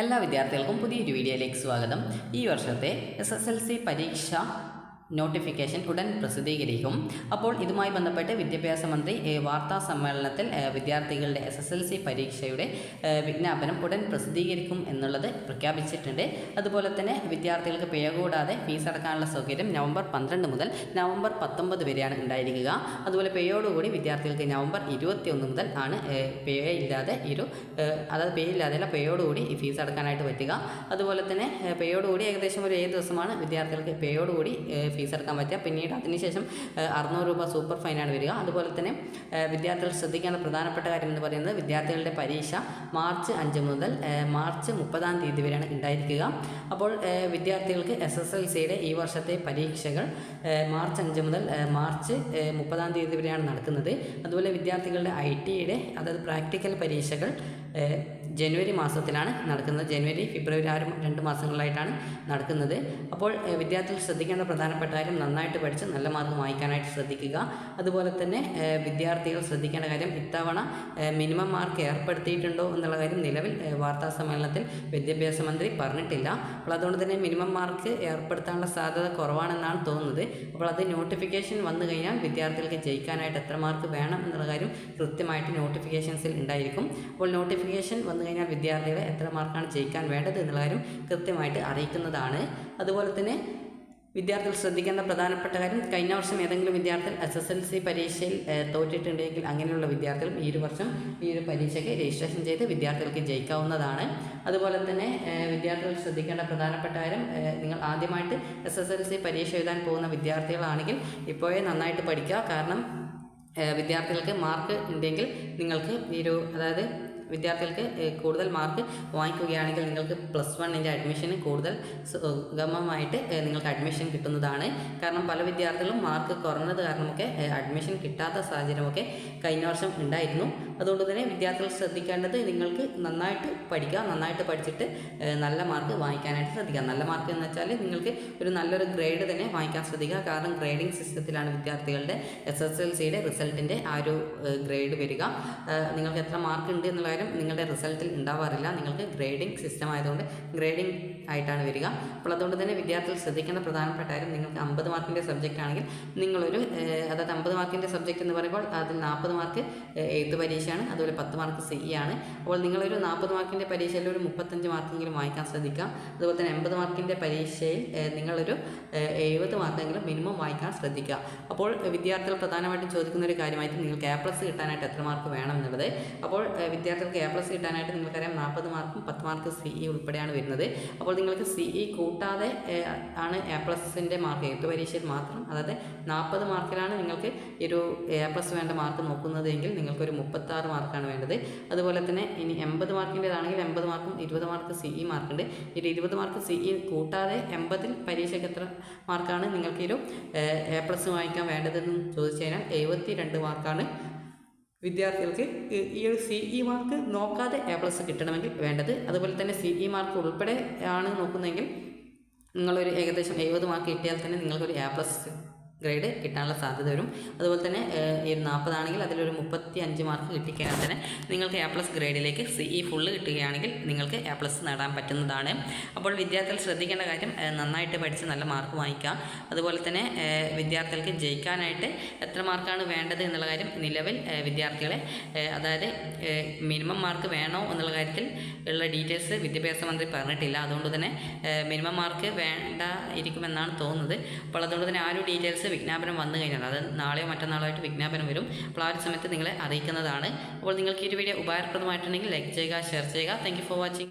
എല്ലാ വിദ്യാർത്ഥികൾക്കും പുതിയൊരു വീഡിയോയിലേക്ക് സ്വാഗതം. ഈ വർഷത്തെ എസ് എസ് എൽ സി പരീക്ഷ നോട്ടിഫിക്കേഷൻ ഉടൻ പ്രസിദ്ധീകരിക്കും. അപ്പോൾ ഇതുമായി ബന്ധപ്പെട്ട് വിദ്യാഭ്യാസ മന്ത്രി വാർത്താ സമ്മേളനത്തിൽ വിദ്യാർത്ഥികളുടെ എസ് എസ് എൽ സി പരീക്ഷയുടെ വിജ്ഞാപനം ഉടൻ പ്രസിദ്ധീകരിക്കും എന്നുള്ളത് പ്രഖ്യാപിച്ചിട്ടുണ്ട്. അതുപോലെ തന്നെ വിദ്യാർത്ഥികൾക്ക് പിഴ കൂടാതെ ഫീസ് അടക്കാനുള്ള സൗകര്യം നവംബർ പന്ത്രണ്ട് മുതൽ നവംബർ പത്തൊമ്പത് വരെയാണ് ഉണ്ടായിരിക്കുക. അതുപോലെ പിഴയോടുകൂടി വിദ്യാർത്ഥികൾക്ക് നവംബർ ഇരുപത്തി ഒന്ന് മുതൽ ആണ് പേയില്ലാതെ ഏ, അതായത് പിഴയില്ലാതെയല്ല പിഴയോടുകൂടി ഫീസ് അടക്കാനായിട്ട് പറ്റുക. അതുപോലെ തന്നെ പേയോടുകൂടി ഏകദേശം ഒരു ഏഴ് ദിവസമാണ് വിദ്യാർത്ഥികൾക്ക് പിഴയോടുകൂടി ഏ, ഫീസ് അടക്കാൻ പറ്റുക പിന്നീട് അതിനുശേഷം അറുന്നൂറ് രൂപ സൂപ്പർ ഫൈനാണ് വരിക. അതുപോലെ തന്നെ വിദ്യാർത്ഥികൾ ശ്രദ്ധിക്കേണ്ട പ്രധാനപ്പെട്ട കാര്യം എന്ന് പറയുന്നത് വിദ്യാർത്ഥികളുടെ പരീക്ഷ മാർച്ച് അഞ്ച് മുതൽ മാർച്ച് മുപ്പതാം തീയതി വരെയാണ് ഉണ്ടായിരിക്കുക. അപ്പോൾ വിദ്യാർത്ഥികൾക്ക് എസ് എസ് എൽ സിയുടെ ഈ വർഷത്തെ പരീക്ഷകൾ മാർച്ച് അഞ്ച് മുതൽ മാർച്ച് മുപ്പതാം തീയതി വരെയാണ് നടക്കുന്നത്. അതുപോലെ വിദ്യാർത്ഥികളുടെ ഐ ടിയുടെ അതായത് പ്രാക്ടിക്കൽ പരീക്ഷകൾ ജനുവരി മാസത്തിലാണ് നടക്കുന്നത്. ജനുവരി ഫെബ്രുവരി ആ രണ്ട് മാസങ്ങളിലായിട്ടാണ് നടക്കുന്നത്. അപ്പോൾ വിദ്യാർത്ഥികൾ ശ്രദ്ധിക്കേണ്ട പ്രധാനപ്പെട്ട കാര്യം നന്നായിട്ട് പഠിച്ച് നല്ല മാർക്ക് വാങ്ങിക്കാനായിട്ട് ശ്രദ്ധിക്കുക. അതുപോലെ തന്നെ വിദ്യാർത്ഥികൾ ശ്രദ്ധിക്കേണ്ട കാര്യം ഇത്തവണ മിനിമം മാർക്ക് ഏർപ്പെടുത്തിയിട്ടുണ്ടോ എന്നുള്ള കാര്യം നിലവിൽ വാർത്താ സമ്മേളനത്തിൽ വിദ്യാഭ്യാസ മന്ത്രി പറഞ്ഞിട്ടില്ല. അപ്പോൾ അതുകൊണ്ട് തന്നെ മിനിമം മാർക്ക് ഏർപ്പെടുത്താനുള്ള സാധ്യത കുറവാണെന്നാണ് തോന്നുന്നത്. അപ്പോൾ അത് നോട്ടിഫിക്കേഷൻ വന്നു കഴിഞ്ഞാൽ വിദ്യാർത്ഥികൾക്ക് ജയിക്കാനായിട്ട് എത്ര മാർക്ക് വേണം എന്നുള്ള കാര്യം കൃത്യമായിട്ട് നോട്ടിഫിക്കേഷൻസിൽ ഉണ്ടായിരിക്കും. അപ്പോൾ നോട്ടിഫിക്കേഷൻ വന്നു കഴിഞ്ഞാൽ വിദ്യാർത്ഥികളെ എത്ര മാർക്കാണ് ജയിക്കാൻ വേണ്ടത് എന്നുള്ള കാര്യം കൃത്യമായിട്ട് അറിയിക്കുന്നതാണ്. അതുപോലെ തന്നെ വിദ്യാർത്ഥികൾ ശ്രദ്ധിക്കേണ്ട പ്രധാനപ്പെട്ട കാര്യം കഴിഞ്ഞ വർഷം ഏതെങ്കിലും വിദ്യാർത്ഥികൾ എസ് എസ് എൽ സി പരീക്ഷയിൽ തോറ്റിട്ടുണ്ടെങ്കിൽ അങ്ങനെയുള്ള വിദ്യാർത്ഥികൾ ഈ ഒരു വർഷം ഈ ഒരു പരീക്ഷയ്ക്ക് രജിസ്ട്രേഷൻ ചെയ്ത് വിദ്യാർത്ഥികൾക്ക് ജയിക്കാവുന്നതാണ്. അതുപോലെ തന്നെ വിദ്യാർത്ഥികൾ ശ്രദ്ധിക്കേണ്ട പ്രധാനപ്പെട്ട കാര്യം നിങ്ങൾ ആദ്യമായിട്ട് എസ് എസ് എൽ സി പരീക്ഷ എഴുതാൻ പോകുന്ന വിദ്യാർത്ഥികളാണെങ്കിൽ ഇപ്പോഴേ നന്നായിട്ട് പഠിക്കുക. കാരണം വിദ്യാർത്ഥികൾക്ക് മാർക്ക് ഉണ്ടെങ്കിൽ നിങ്ങൾക്ക് ഈ ഒരു അതായത് വിദ്യാർത്ഥികൾക്ക് കൂടുതൽ മാർക്ക് വാങ്ങിക്കുകയാണെങ്കിൽ നിങ്ങൾക്ക് പ്ലസ് വണ്ണിന്റെ അഡ്മിഷന് കൂടുതൽ സുഗമമായിട്ട് നിങ്ങൾക്ക് അഡ്മിഷൻ കിട്ടുന്നതാണ്. കാരണം പല വിദ്യാർത്ഥികളും മാർക്ക് കുറഞ്ഞത് കാരണമൊക്കെ അഡ്മിഷൻ കിട്ടാത്ത സാഹചര്യമൊക്കെ കഴിഞ്ഞ വർഷം ഉണ്ടായിരുന്നു. അതുകൊണ്ട് തന്നെ വിദ്യാർത്ഥികൾ ശ്രദ്ധിക്കേണ്ടത് നിങ്ങൾക്ക് നന്നായിട്ട് പഠിക്കുക നന്നായിട്ട് പഠിച്ചിട്ട് നല്ല മാർക്ക് വാങ്ങിക്കാനായിട്ട് ശ്രദ്ധിക്കുക. നല്ല മാർക്ക് എന്ന് വെച്ചാൽ നിങ്ങൾക്ക് ഒരു നല്ലൊരു ഗ്രേഡ് തന്നെ വാങ്ങിക്കാൻ ശ്രദ്ധിക്കുക. കാരണം ഗ്രേഡിംഗ് സിസ്റ്റത്തിലാണ് വിദ്യാർത്ഥികളുടെ എസ് എസ് എൽ സിയുടെ റിസൾട്ടിന്റെ ആ ഒരു ഗ്രേഡ് വരിക. നിങ്ങൾക്ക് എത്ര മാർക്ക് ഉണ്ട് എന്നുള്ള കാര്യം നിങ്ങളുടെ റിസൾട്ടിൽ ഉണ്ടാവാറില്ല. നിങ്ങൾക്ക് ഗ്രേഡിംഗ് സിസ്റ്റം ആയതുകൊണ്ട് ഗ്രേഡിംഗ് ആയിട്ടാണ് വരിക. അപ്പോൾ അതുകൊണ്ട് തന്നെ വിദ്യാർത്ഥികൾ ശ്രദ്ധിക്കേണ്ട പ്രധാനപ്പെട്ട കാര്യം നിങ്ങൾക്ക് അമ്പത് മാർക്കിന്റെ സബ്ജക്റ്റ് ആണെങ്കിൽ നിങ്ങളൊരു അതായത് അമ്പത് മാർക്കിന്റെ സബ്ജക്റ്റ് എന്ന് പറയുമ്പോൾ അതിൽ നാൽപ്പത് മാർക്ക് എഴുത്ത് പരീക്ഷയാണ്. അതുപോലെ പത്ത് മാർക്ക് സി ആണ്. അപ്പോൾ നിങ്ങളൊരു നാൽപ്പത് മാർക്കിന്റെ പരീക്ഷയിൽ ഒരു മുപ്പത്തഞ്ച് മാർക്കെങ്കിലും വാങ്ങിക്കാൻ ശ്രദ്ധിക്കാം. അതുപോലെ തന്നെ എൺപത് മാർക്കിന്റെ പരീക്ഷയിൽ നിങ്ങളൊരു എഴുപത് മാർക്കെങ്കിലും മിനിമം വായിക്കാൻ ശ്രദ്ധിക്കുക അപ്പോൾ വിദ്യാർത്ഥികൾ പ്രധാനമായിട്ടും ചോദിക്കുന്ന ഒരു കാര്യമായിട്ട് നിങ്ങൾക്ക് എ പ്ലസ് കിട്ടാനായിട്ട് എത്ര മാർക്ക് വേണം എന്നുള്ളത് അപ്പോൾ വിദ്യാർത്ഥികൾക്ക് എ പ്ലസ് കിട്ടാനായിട്ട് നിങ്ങൾക്കറിയാം നാൽപ്പത് മാർക്കും പത്ത് മാർക്ക് സി ഇ ഉൾപ്പെടെയാണ് വരുന്നത്. അപ്പോൾ നിങ്ങൾക്ക് സി ഇ കൂട്ടാതെ ആണ് എ പ്ലസിന്റെ മാർക്ക് എഴുത്ത് പരീക്ഷയിൽ മാത്രം. അതായത് നാൽപ്പത് മാർക്കിലാണ് നിങ്ങൾക്ക് ഒരു എ പ്ലസ് വേണ്ട മാർക്ക് നോക്കുന്നത് എങ്കിൽ നിങ്ങൾക്കൊരു മുപ്പത്താറ് മാർക്കാണ് വേണ്ടത്. അതുപോലെ തന്നെ ഇനി എൺപത് മാർക്കിന്റെതാണെങ്കിൽ എൺപത് മാർക്കും ഇരുപത് മാർക്ക് സി ഇ മാർക്കുണ്ട്. ഇതിൽ ഇരുപത് മാർക്ക് സി ഇ കൂട്ടാതെ എൺപതിൽ പരീക്ഷയ്ക്ക് എത്ര മാർക്കാണ് നിങ്ങൾക്ക് ഒരു എ പ്ലസ് വാങ്ങിക്കാൻ വേണ്ടതെന്ന് ചോദിച്ചു കഴിഞ്ഞാൽ എഴുപത്തി രണ്ട് മാർക്കാണ് വിദ്യാർത്ഥികൾക്ക് ഈ- ഒരു സി ഇ മാർക്ക് നോക്കാതെ എ പ്ലസ് കിട്ടണമെങ്കിൽ വേണ്ടത്. അതുപോലെ തന്നെ സി ഇ മാർക്ക് ഉൾപ്പെടെ ആണ് നോക്കുന്നതെങ്കിൽ നിങ്ങളൊരു ഏകദേശം എഴുപത് മാർക്ക് കിട്ടിയാൽ തന്നെ നിങ്ങൾക്കൊരു എ പ്ലസ് ഗ്രേഡ് കിട്ടാനുള്ള സാധ്യത വരും. അതുപോലെ തന്നെ നാൽപ്പതാണെങ്കിൽ അതിലൊരു മുപ്പത്തി അഞ്ച് മാർക്ക് കിട്ടിക്കഴിഞ്ഞാൽ തന്നെ നിങ്ങൾക്ക് എ പ്ലസ് ഗ്രേഡിലേക്ക് സി ഇ ഫുള്ള് കിട്ടുകയാണെങ്കിൽ നിങ്ങൾക്ക് എ പ്ലസ് നേടാൻ പറ്റുന്നതാണ്. അപ്പോൾ വിദ്യാർത്ഥികൾ ശ്രദ്ധിക്കേണ്ട കാര്യം നന്നായിട്ട് പഠിച്ച് നല്ല മാർക്ക് വാങ്ങിക്കാം അതുപോലെ തന്നെ വിദ്യാർത്ഥികൾക്ക് ജയിക്കാനായിട്ട് എത്ര മാർക്കാണ് വേണ്ടത് എന്നുള്ള കാര്യം നിലവിൽ വിദ്യാർത്ഥികളെ അതായത് മിനിമം മാർക്ക് വേണോ എന്നുള്ള കാര്യത്തിൽ ഉള്ള ഡീറ്റെയിൽസ് വിദ്യാഭ്യാസ മന്ത്രി പറഞ്ഞിട്ടില്ല. അതുകൊണ്ട് തന്നെ മിനിമം മാർക്ക് വേണ്ട ഇരിക്കുമെന്നാണ് തോന്നുന്നത്. അപ്പോൾ അതുകൊണ്ട് തന്നെ ആ ഒരു ഡീറ്റെയിൽസ് വിജ്ഞാപനം വന്നു കഴിഞ്ഞാൽ അത് നാളെയോ മറ്റന്നാളോ ആയിട്ട് വിജ്ഞാപനം വരും. അപ്പോൾ ആ ഒരു സമയത്ത് നിങ്ങളെ അറിയിക്കുന്നതാണ്. അപ്പോൾ നിങ്ങൾക്ക് ഈ ഒരു വീഡിയോ ഉപകാരപ്രദമായിട്ടുണ്ടെങ്കിൽ ലൈക്ക് ചെയ്യുക ഷെയർ ചെയ്യുക. Thank for watching